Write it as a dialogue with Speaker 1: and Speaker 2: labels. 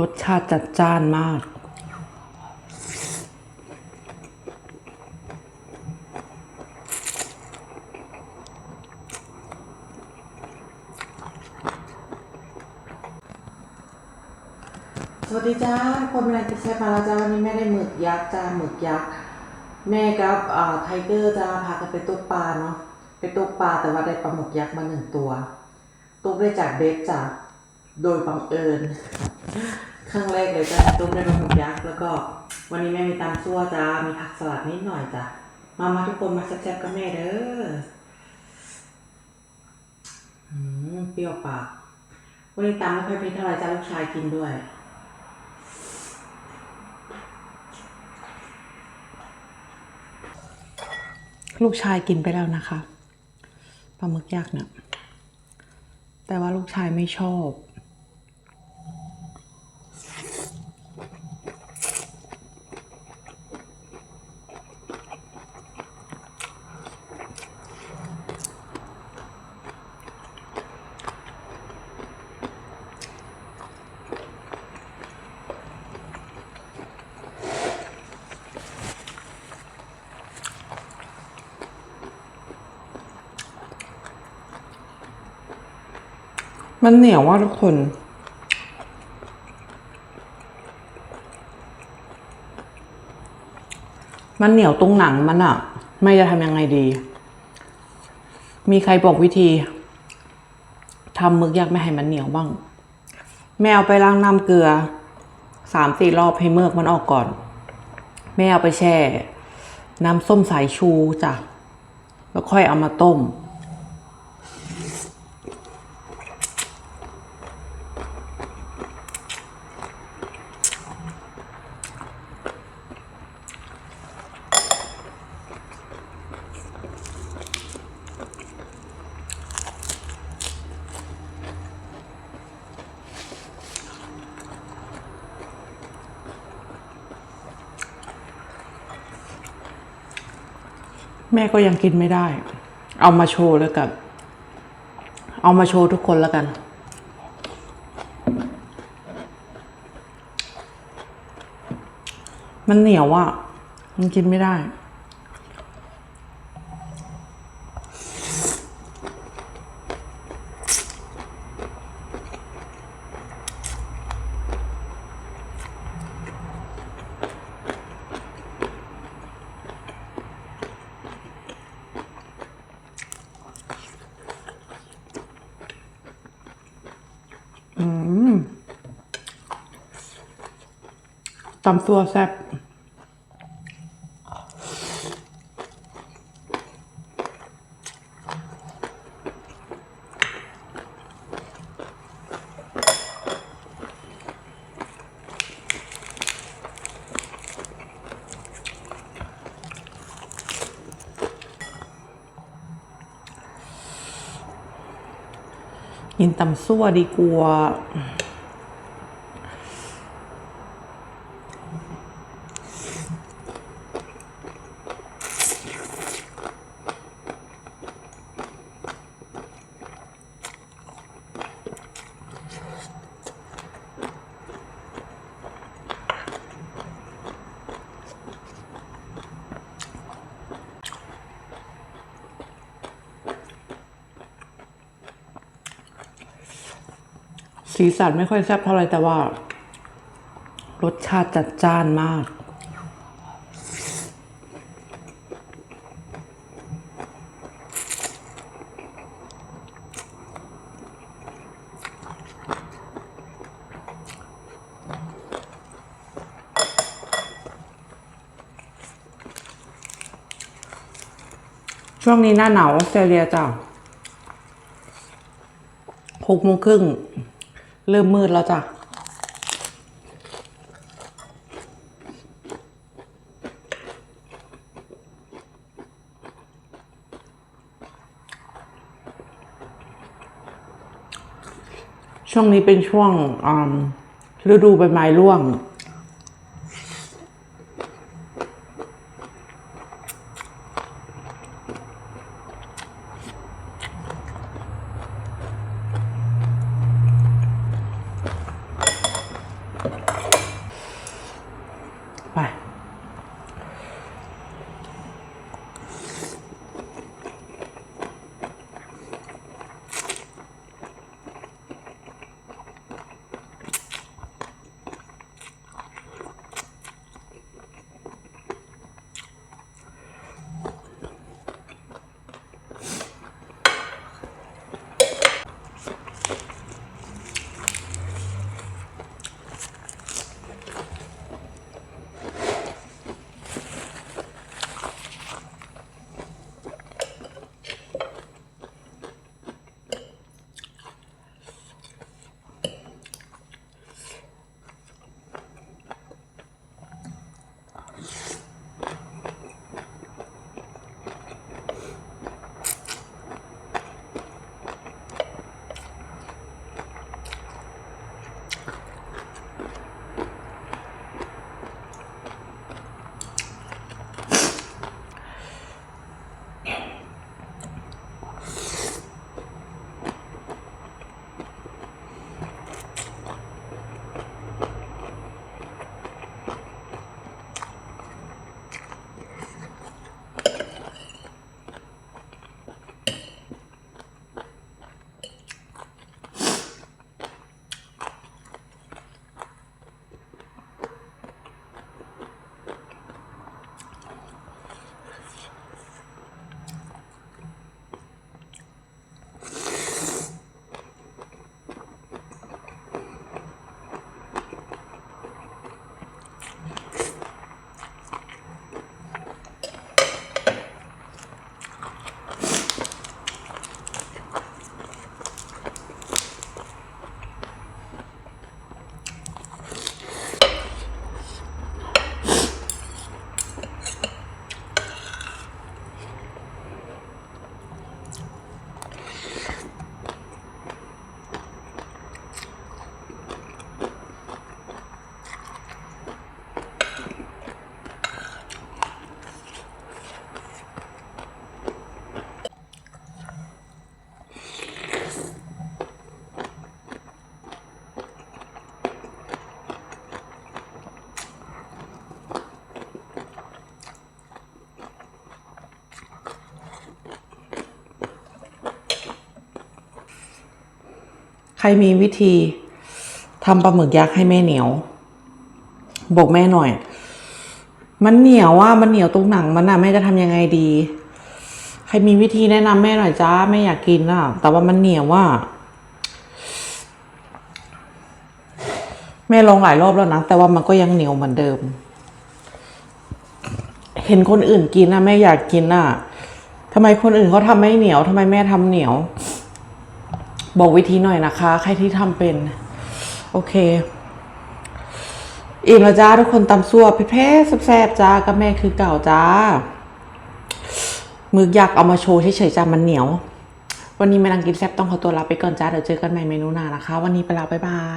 Speaker 1: รสชาติจัดจ้านมาก
Speaker 2: สวัสดีจ้า คนเป็นอะไรติดแซ่บมาแล้วจ้า วันนี้แม่ได้หมึกยักษ์จ้า หมึกยักษ์ แม่กับอ่าไทเกอร์จ้า พากันไปตกปลาเนาะ ไปตกปลาแต่ว่าได้ปลาหมึกยักษ์มาหนึ่งตัว ตกได้จากเบสจ้า โดยบังเอิญครั้งแรกเลยจ้าตกได้ปลาหมึกยักษ์แล้วก็วันนี้แม่มีตำซั่วจ้ามีผักสลัดนิดหน่อยจ้ามามาทุกคนมาแซ่บๆกับแม่เด้ออืมเปรี้ยวปากวันนี้ตำไม่ค่อยเผ็ดเท่าไหร่จ้าลูกชายกินด้วย
Speaker 1: ลูกชายกินไปแล้วนะคะปลาหมึกยักษ์เนี่ยแต่ว่าลูกชายไม่ชอบ มันเหนียวว่าทุกคน มันเหนียวตรงหนังมันอะไม่จะทำยังไงดี มีใครบอกวิธีทำมึกยักษ์ไม่ให้มันเหนียวบ้าง แม่เอาไปล้างน้ำเกลือสามสี่รอบให้เมือกมันออกก่อน แม่เอาไปแช่ น้ำส้มสายชูจ้ะ แล้วค่อยเอามาต้ม แม่ก็ยังกินไม่ได้ เอามาโชว์แล้วกัน เอามาโชว์ทุกคนแล้วกัน มันเหนียวอะ มันกินไม่ได้ ตำตัวแซ่บ กินตำซั่วดีกว่า สีสันไม่ค่อยแซ่บเท่าไรแต่ว่า รสชาติจัดจ้านมาก ช่วงนี้หน้าหนาวออสเตรเลียจ้ะหกโมงครึ่ง เริ่มมืดแล้วจ้ะ ช่วงนี้เป็นช่วงฤดูใบไม้ร่วง 拜 รมีวิธีทำปลาหมึกยักษ์ให้แม่เหนียว บอกแม่หน่อย มันเหนียวว่ามันเหนียวตรงหนังมันอะแม่จะทำยังไงดี ใครมีวิธีแนะนำแม่หน่อยจ้าแม่อยากกินอะแต่ว่ามันเหนียวว่าแม่ลองหลายรอบแล้วนะ แต่ว่ามันก็ยังเหนียวเหมือนเดิม เห็นคนอื่นกินนะแม่อยากกินอะทำไมคนอื่นเขาทำไม่เหนียวทำไมแม่ทำเหนียว บอกวิธีหน่อยนะคะ ใครที่ทำเป็น โอเคอิ่มแล้วจ้าทุกคนตำซัวเพ่ๆแซ่บๆจ้ากับแม่คือเก่าจ้ามึกอยากเอามาโชว์เฉยๆจ้ามันเหนียว วันนี้แม่นังกินแซ่บต้องขอตัวลาไปก่อนจ้าเดี๋ยวเจอกันใหม่เมนูหน้านะคะ วันนี้ไปลาบ๊ายบาย